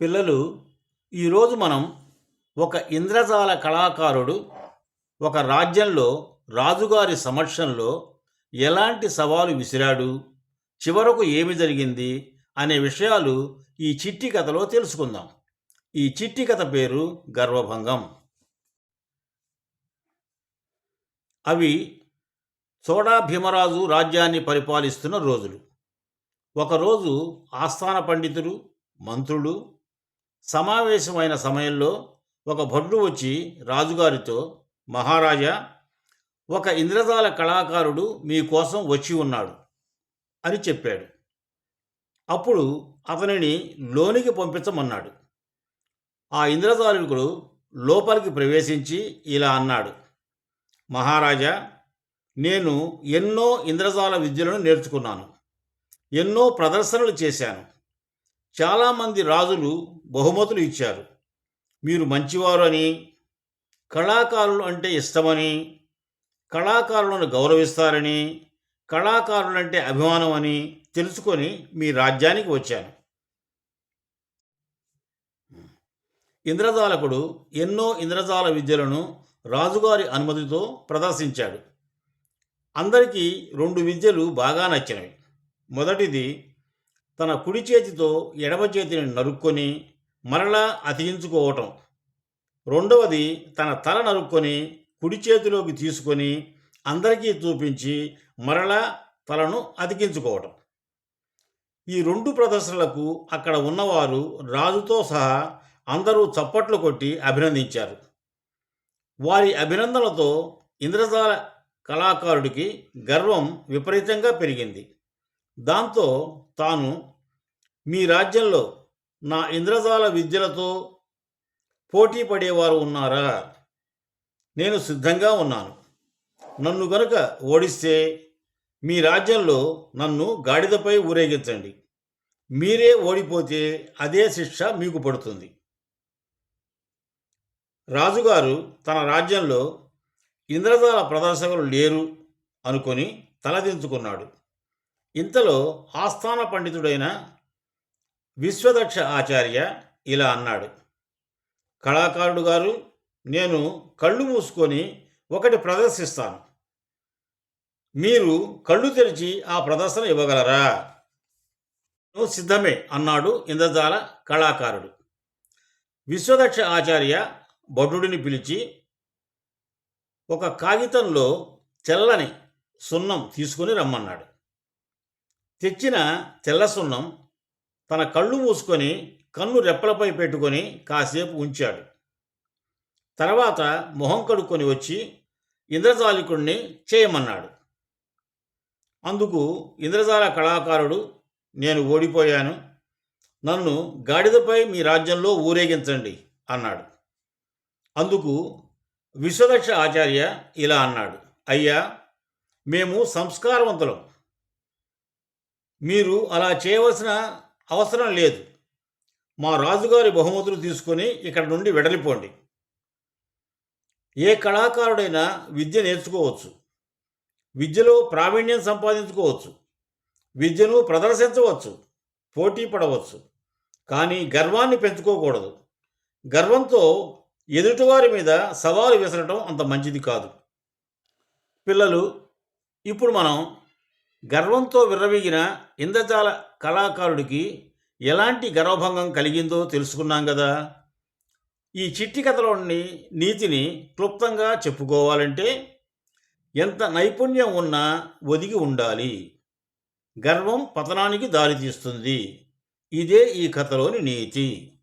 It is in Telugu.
పిల్లలు ఈరోజు మనం ఒక ఇంద్రజాల కళాకారుడు ఒక రాజ్యంలో రాజుగారి సమక్షంలో ఎలాంటి సవాలు విసిరాడు చివరకు ఏమి జరిగింది అనే విషయాలు ఈ చిట్టి కథలో తెలుసుకుందాం. ఈ చిట్టి కథ పేరు గర్వభంగం. అవి సోడా భీమరాజు రాజ్యాన్ని పరిపాలిస్తున్న రోజులు. ఒకరోజు ఆస్థాన పండితులు మంత్రులు సమావేశమైన సమయంలో ఒక భటుడు వచ్చి రాజుగారితో మహారాజా ఒక ఇంద్రజాల కళాకారుడు మీకోసం వచ్చి ఉన్నాడు అని చెప్పాడు. అప్పుడు అతనిని లోనికి పంపించమన్నాడు. ఆ ఇంద్రజాలికుడు లోపలికి ప్రవేశించి ఇలా అన్నాడు. మహారాజా నేను ఎన్నో ఇంద్రజాల విద్యలను నేర్చుకున్నాను. ఎన్నో ప్రదర్శనలు చేశాను. చాలామంది రాజులు బహుమతులు ఇచ్చారు. మీరు మంచివారు అని కళాకారులు అంటే ఇష్టమని కళాకారులను గౌరవిస్తారని కళాకారులంటే అభిమానం అని తెలుసుకొని మీ రాజ్యానికి వచ్చాను. ఇంద్రజాలకుడు ఎన్నో ఇంద్రజాల విద్యలను రాజుగారి అనుమతితో ప్రదర్శించాడు. అందరికీ రెండు విద్యలు బాగా నచ్చినవి. మొదటిది తన కుడి చేతితో ఎడమ చేతిని నరుక్కొని మరలా అతికించుకోవటం. రెండవది తన తల నరుక్కొని కుడి చేతిలోకి తీసుకొని అందరికీ చూపించి మరలా తలను అతికించుకోవటం. ఈ రెండు ప్రదర్శనలకు అక్కడ ఉన్నవారు రాజుతో సహా అందరూ చప్పట్లు కొట్టి అభినందించారు. వారి అభినందనలతో ఇంద్రజాల కళాకారుడికి గర్వం విపరీతంగా పెరిగింది. దాంతో తాను మీ రాజ్యంలో నా ఇంద్రజాల విద్యలతో పోటీ పడేవారు ఉన్నారా? నేను సిద్ధంగా ఉన్నాను. నన్ను గనుక ఓడిస్తే మీ రాజ్యంలో నన్ను గాడిదపై ఊరేగించండి. మీరే ఓడిపోతే అదే శిక్ష మీకు పడుతుంది. రాజుగారు తన రాజ్యంలో ఇంద్రజాల ప్రదర్శకులు లేరు అనుకొని తలదించుకున్నాడు. ఇంతలో ఆస్థాన పండితుడైన విశ్వదక్ష ఆచార్య ఇలా అన్నాడు. కళాకారుడు గారు నేను కళ్ళు మూసుకొని ఒకటి ప్రదర్శిస్తాను. మీరు కళ్ళు తెరిచి ఆ ప్రదర్శన ఇవ్వగలరా? "నువ్వు సిద్ధమే అన్నాడు ఇంద్రజాల కళాకారుడు. విశ్వదక్ష ఆచార్య భటుడిని పిలిచి ఒక కాగితంలో తెల్లని సున్నం తీసుకుని రమ్మన్నాడు. తెచ్చిన తెల్ల సున్నం తన కళ్ళు మూసుకొని కన్ను రెప్పలపై పెట్టుకొని కాసేపు ఉంచాడు. తర్వాత మొహం కడుక్కొని వచ్చి ఇంద్రజాలికుడిని చేయమన్నాడు. అందుకు ఇంద్రజాల కళాకారుడు నేను ఓడిపోయాను నన్ను గాడిదపై మీ రాజ్యంలో ఊరేగించండి అన్నాడు. అందుకు విశ్వదక్ష ఆచార్య ఇలా అన్నాడు. అయ్యా మేము సంస్కారవంతులం. మీరు అలా చేయవలసిన అవసరం లేదు. మా రాజుగారి బహుమతులు తీసుకొని ఇక్కడ నుండి వెడలిపోండి. ఏ కళాకారుడైనా విద్య నేర్చుకోవచ్చు. విద్యలో ప్రావీణ్యం సంపాదించుకోవచ్చు. విద్యను ప్రదర్శించవచ్చు. పోటీ పడవచ్చు. కానీ గర్వాన్ని పెంచుకోకూడదు. గర్వంతో ఎదుటివారి మీద సవాలు విసరటం అంత మంచిది కాదు. పిల్లలు ఇప్పుడు మనం గర్వంతో విర్రవీగిన ఇంద్రజాల కళాకారుడికి ఎలాంటి గర్వభంగం కలిగిందో తెలుసుకున్నాం కదా ఈ చిట్టి కథలోని నీతిని క్లుప్తంగా చెప్పుకోవాలంటే ఎంత నైపుణ్యం ఉన్నా ఒదిగి ఉండాలి. గర్వం పతనానికి దారితీస్తుంది. ఇదే ఈ కథలోని నీతి.